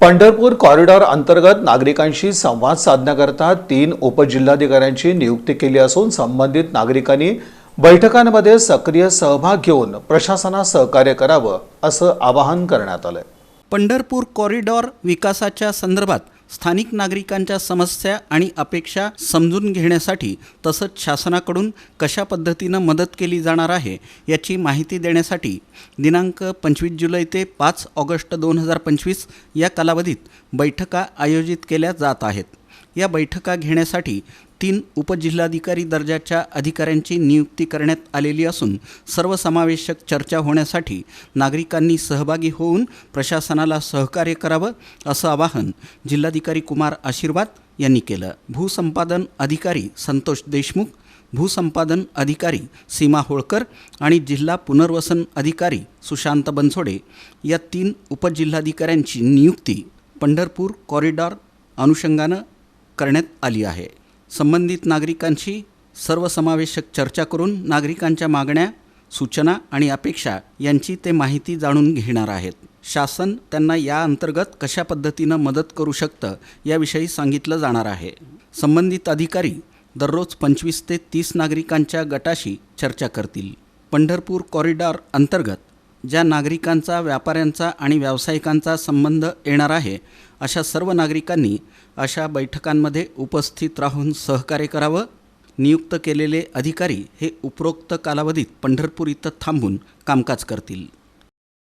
Pandharpur corridor अंतर्गत नागरिकांशी संवाद साधण्याकरता तीन उपजिल्हाधिकाऱ्यांची नियुक्ती केली असून संबंधित नागरिकांनी बैठकांमध्ये सक्रिय सहभाग घेऊन प्रशासनास सहकार्य करावं असं आवाहन करण्यात आलं पंढरपूर कॉरिडॉर विकासाच्या संदर्भात स्थानिक नागरिकांच्या समस्या आणि अपेक्षा समजून घेण्यासाठी तसंच शासनाकडून कशा पद्धतीनं मदत केली जाणार आहे याची माहिती देण्यासाठी दिनांक पंचवीस जुलै ते पाच ऑगस्ट दोन हजार पंचवीस या कालावधीत बैठका आयोजित केल्या जात आहेत. या बैठका घेण्यासाठी तीन उपजिल्हाधिकारी दर्जाच्या अधिकाऱ्यांची नियुक्ती करण्यात आलेली असून सर्वसमावेशक चर्चा होण्यासाठी नागरिकांनी सहभागी होऊन प्रशासनाला सहकार्य करावं असं आवाहन जिल्हाधिकारी कुमार आशीर्वाद यांनी केलं. भूसंपादन अधिकारी संतोष देशमुख भूसंपादन अधिकारी सीमा होळकर आणि जिल्हा पुनर्वसन अधिकारी सुशांत बनसोडे या तीन उपजिल्हाधिकाऱ्यांची नियुक्ती पंढरपूर कॉरिडॉर अनुषंगानं करण्यात आली आहे. संबंधित नागरिकांशी सर्वसमावेशक चर्चा करून नागरिकांच्या मागण्या सूचना आणि अपेक्षा यांची ते माहिती जाणून घेणार आहेत. शासन त्यांना या अंतर्गत कशा पद्धतीनं मदत करू शकतं याविषयी सांगितलं जाणार आहे. संबंधित अधिकारी दररोज पंचवीस ते तीस नागरिकांच्या गटाशी चर्चा करतील. पंढरपूर कॉरिडॉर अंतर्गत ज्या नागरिकांचा व्यापाऱ्यांचा आणि व्यावसायिकांचा संबंध येणार आहे अशा सर्व नागरिकांनी अशा बैठकांमध्ये उपस्थित राहून सहकार्य करावं. नियुक्त केलेले अधिकारी हे उपरोक्त कालावधीत पंढरपूर इथं थांबून कामकाज करतील.